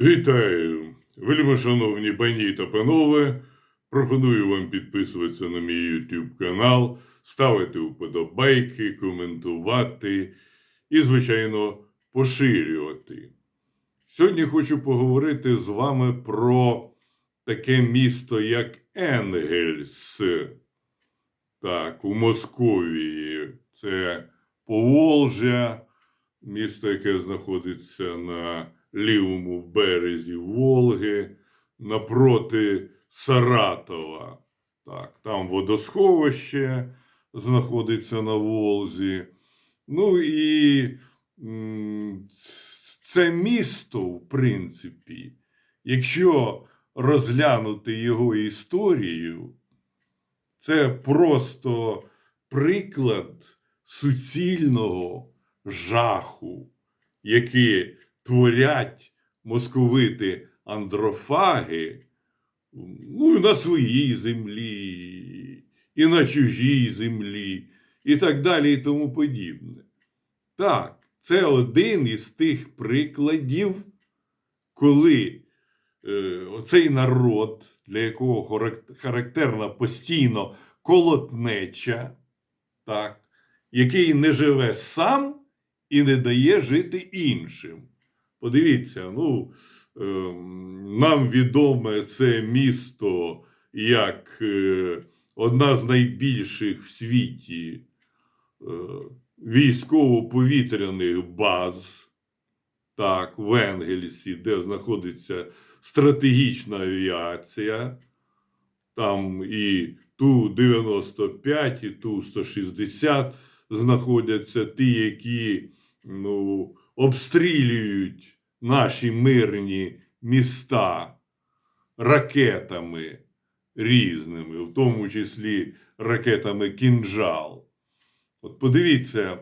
Вітаю, вельми шановні пані та панове. Пропоную вам підписуватися на мій YouTube канал, ставити вподобайки, коментувати і, звичайно, поширювати. Сьогодні хочу поговорити з вами про таке місто, як Енгельс. Так, у Московії. Це Поволжя, місто, яке знаходиться на лівому березі Волги, напроти Саратова. Так, там водосховище знаходиться на Волзі. Ну і це місто, в принципі, якщо розглянути його історію, це просто приклад суцільного жаху, який творять московити андрофаги ну, на своїй землі, і на чужій землі, і так далі, і тому подібне. Так, це один із тих прикладів, коли е, оцей народ, для якого характерна постійно колотнеча, так, який не живе сам і не дає жити іншим. Подивіться, ну, ем, нам відоме це місто як е, одна з найбільших в світі е, військово-повітряних баз, так, в Енгельсі, де знаходиться стратегічна авіація. Там і Ту-95, і Ту-160 знаходяться ті, які ну, обстрілюють наші мирні міста ракетами різними, в тому числі ракетами кінжал. От подивіться,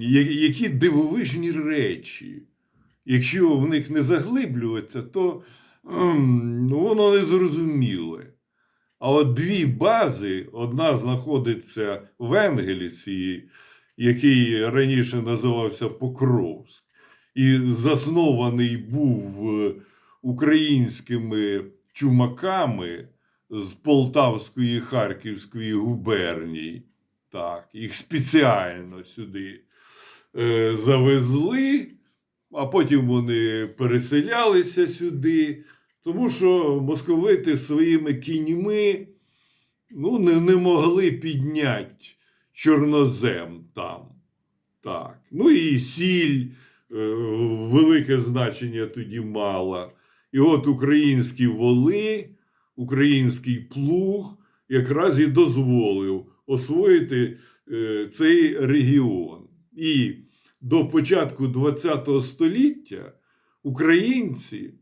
які дивовижні речі. Якщо в них не заглиблюватися, то ем, воно не зрозуміле. А от дві бази: одна знаходиться в Енгельсі, який раніше називався Покровськ, і заснований був е, українськими чумаками з Полтавської Харківської губерній. Так, їх спеціально сюди е, завезли, а потім вони переселялися сюди. Тому що московити своїми кіньми ну, не, не могли підняти чорнозем там. Так. Ну і сіль велике значення тоді мала. І от українські воли, український плуг якраз і дозволив освоїти е, цей регіон. І до початку ХХ століття українці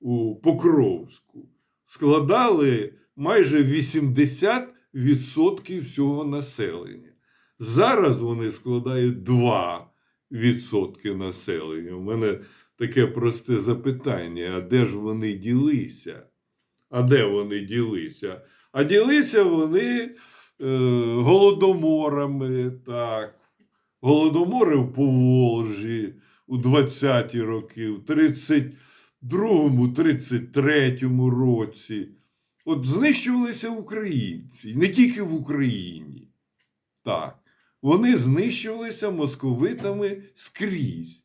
у Покровську складали майже 80% всього населення. Зараз вони складають 2% населення. У мене таке просте запитання: а де ж вони ділися? А де вони ділися? А ділися вони е, голодоморами, так. Голодомори в Поволжі у 20-ті роки, в 32-му, 33-му році. От знищувалися українці, не тільки в Україні. Так. Вони знищувалися московитами скрізь.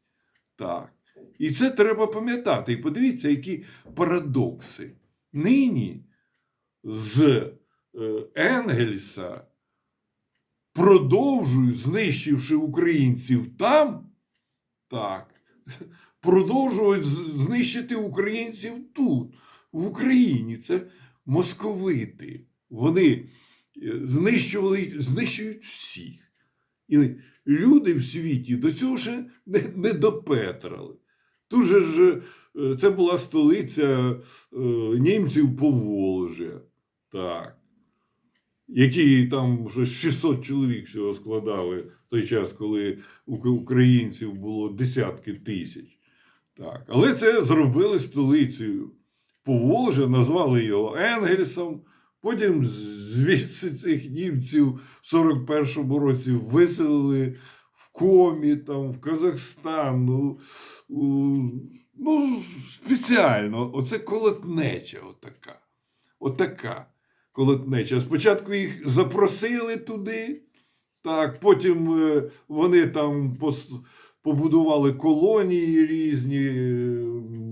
Так. І це треба пам'ятати. І подивіться, які парадокси. Нині з е, Енгельса продовжують, знищивши українців там, так, продовжують знищити українців тут, в Україні. Це московити. Вони е, знищували, знищують всіх. І люди в світі до цього ще не, не допетрали. Тут же ж е, це була столиця е, німців Поволжя. Так. Які там вже 600 чоловік всього складали в той час, коли українців було десятки тисяч. Так. Але це зробили столицею Поволжя, назвали його Енгельсом. Потім звідси цих німців в 41-му році виселили в комі, там, в Казахстан. Ну, ну, спеціально. спеціально, оце колотнеча, отака. Отака колотнеча. Спочатку їх запросили туди, так, потім е, вони там побудували колонії різні, е,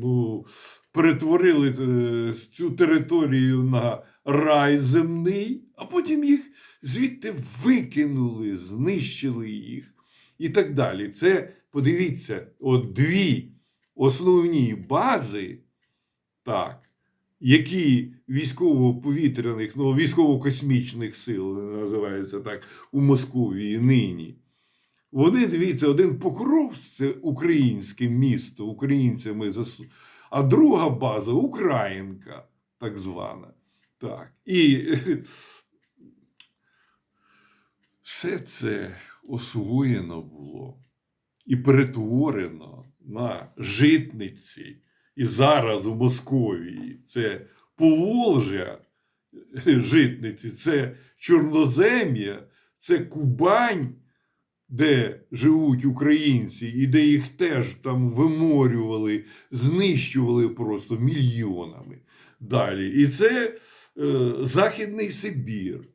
ну, перетворили е, цю територію на рай земний, а потім їх звідти викинули, знищили їх і так далі. Це, подивіться, от дві основні бази, так, які військово-повітряних, ну, військово-космічних сил називаються так, у Московії нині. Вони, дивіться, один Покров це українське місто, українцями. А друга база Українка, так звана. Так. І все це освоєно було і перетворено на житниці. І зараз у Московії це Поволжя житниці, це Чорнозем'я, це Кубань, де живуть українці, і де їх теж там виморювали, знищували просто мільйонами. Далі. І це е, Західний Сибір.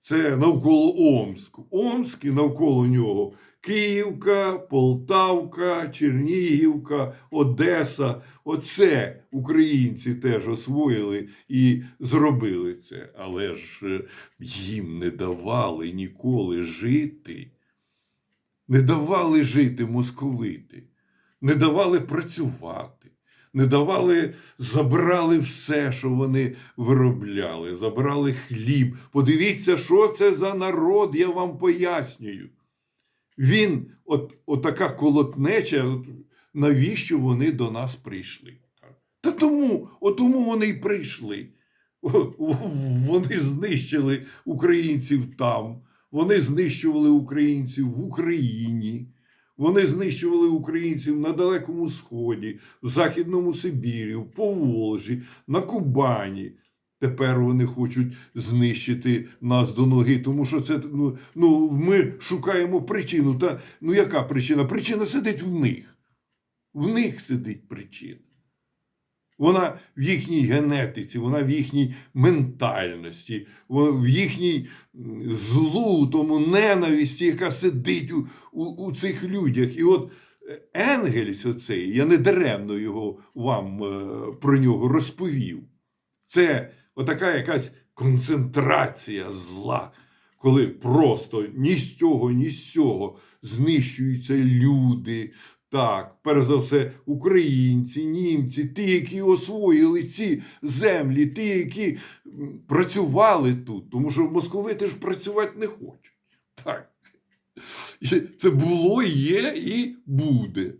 Це навколо Омск. Омск і навколо нього Київка, Полтавка, Чернігівка, Одеса. Оце українці теж освоїли і зробили це. Але ж е, їм не давали ніколи жити. Не давали жити московити, не давали працювати, не давали, забрали все, що вони виробляли, забрали хліб. Подивіться, що це за народ, я вам пояснюю. Він, от, отака колотнеча, от, навіщо вони до нас прийшли? Та тому, от тому вони й прийшли. Вони знищили українців там, вони знищували українців в Україні, вони знищували українців на Далекому Сході, в Західному Сибірі, в Поволжі, на Кубані. Тепер вони хочуть знищити нас до ноги, тому що це ну, ну ми шукаємо причину. Та ну яка причина? Причина сидить в них. В них сидить причина. Вона в їхній генетиці, вона в їхній ментальності, в їхній злу, тому ненависті, яка сидить у, у, у цих людях. І от е, Енгельс, оцей, я не даремно його вам е, про нього розповів. Це отака якась концентрація зла, коли просто ні з цього, ні з цього знищуються люди. Так, перш за все, українці, німці, ті, які освоїли ці землі, ті, які працювали тут, тому що московити ж працювати не хочуть. Так. Це було, є і буде.